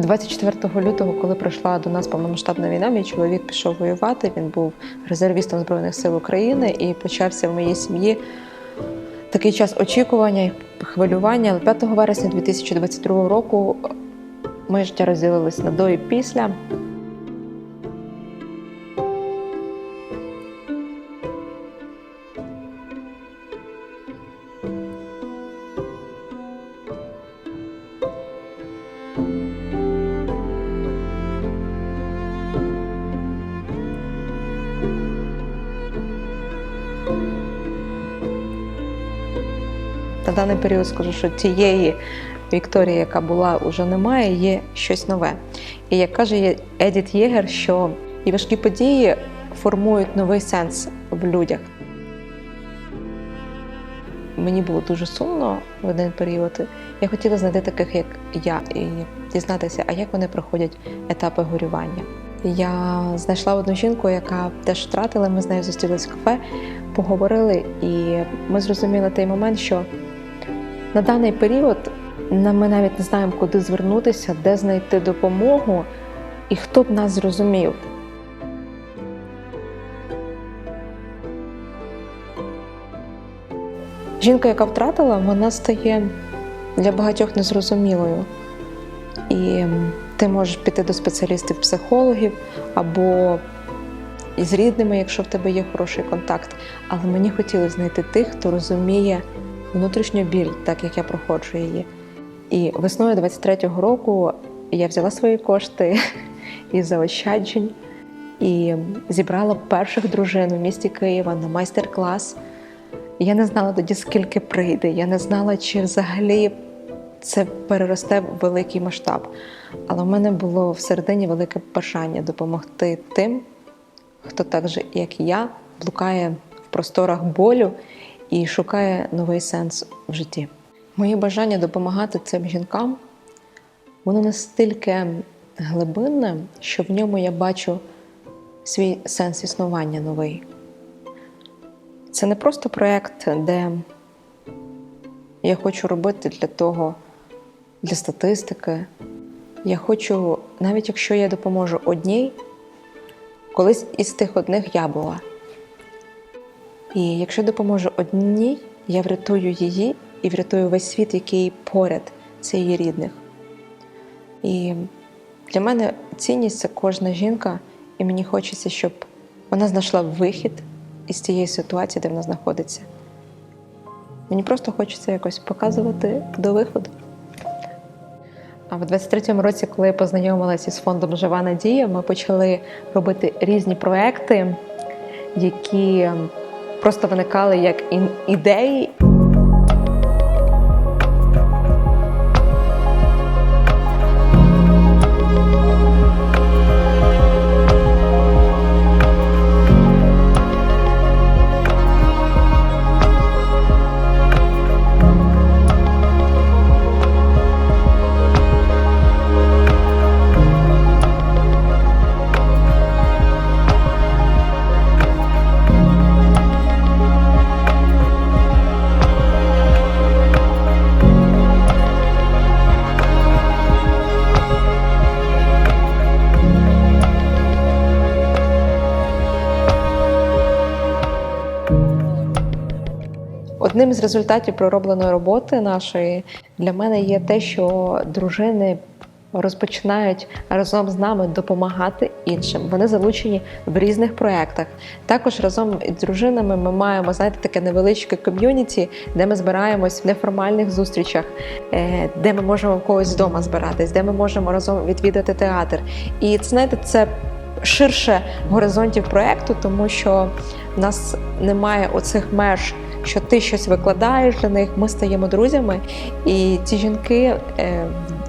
24 лютого, коли прийшла до нас повномасштабна війна, мій чоловік пішов воювати. Він був резервістом Збройних сил України і почався в моїй сім'ї такий час очікування і хвилювання. Але 5 вересня 2022 року моє життя розділилось на до і після. На даний період скажу, що тієї Вікторії, яка була, вже немає, є щось нове. І як каже Едіт Єгер, що і важкі події формують новий сенс в людях. Мені було дуже сумно в один період. Я хотіла знайти таких, як я, і дізнатися, а як вони проходять етапи горювання. Я знайшла одну жінку, яка теж втратила. Ми з нею зустрілись в кафе, поговорили, і ми зрозуміли той момент, що на даний період ми навіть не знаємо, куди звернутися, де знайти допомогу і хто б нас зрозумів. Жінка, яка втратила, вона стає для багатьох незрозумілою. І ти можеш піти до спеціалістів, психологів або із рідними, якщо в тебе є хороший контакт. Але мені хотілося знайти тих, хто розуміє внутрішню біль, так як я проходжу її. І весною 23-го року я взяла свої кошти із заощаджень і зібрала перших дружин у місті Києва на майстер-клас. Я не знала тоді, скільки прийде. Я не знала, чи взагалі це переросте в великий масштаб. Але в мене було всередині велике бажання допомогти тим, хто так же, як і я, блукає в просторах болю і шукає новий сенс в житті. Моє бажання допомагати цим жінкам, воно настільки глибинне, що в ньому я бачу свій сенс існування новий. Це не просто проєкт, де я хочу робити для того, для статистики. Я хочу, навіть якщо я допоможу одній, колись із тих одних я була. І якщо допоможу одній, я врятую її і врятую весь світ, який поряд це її рідних. І для мене цінність це кожна жінка, і мені хочеться, щоб вона знайшла вихід із цієї ситуації, де вона знаходиться. Мені просто хочеться якось показувати до виходу. А в 23-му році, коли я познайомилася із фондом Жива Надія, ми почали робити різні проекти, які просто виникали як ідеї. Одним з результатів проробленої роботи нашої для мене є те, що дружини розпочинають разом з нами допомагати іншим. Вони залучені в різних проєктах. Також разом із дружинами ми маємо знаєте, таке невеличке ком'юніті, де ми збираємось в неформальних зустрічах, е, де ми можемо в когось вдома збиратись, де ми можемо разом відвідати театр. І знаєте, це ширше горизонтів проєкту, тому що в нас немає оцих меж, що ти щось викладаєш для них. Ми стаємо друзями, і ці жінки е,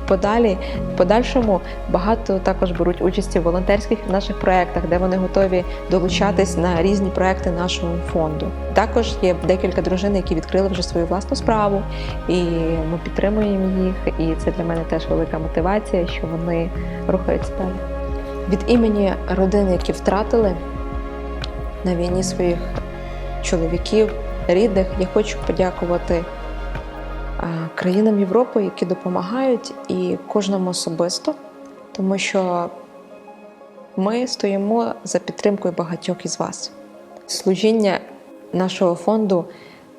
подалі, в подальшому багато також беруть участі в волонтерських наших проєктах, де вони готові долучатись на різні проекти нашого фонду. Також є декілька дружин, які відкрили вже свою власну справу, і ми підтримуємо їх. І це для мене теж велика мотивація, що вони рухаються далі. Від імені родин, які втратили на війні своїх чоловіків, рідних, я хочу подякувати країнам Європи, які допомагають, і кожному особисто тому що ми стоїмо за підтримкою багатьох із вас. Служіння нашого фонду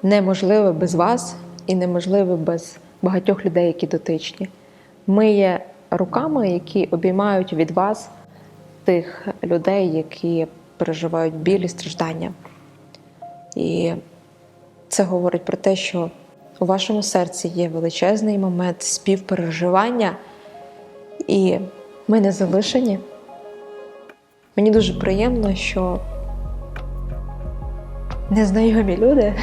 неможливе без вас і неможливе без багатьох людей, які дотичні. Ми є руками, які обіймають від вас тих людей, які переживають біль і страждання. І це говорить про те, що у вашому серці є величезний момент співпереживання, і ми не залишені. Мені дуже приємно, що незнайомі люди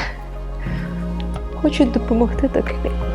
хочуть допомогти таким.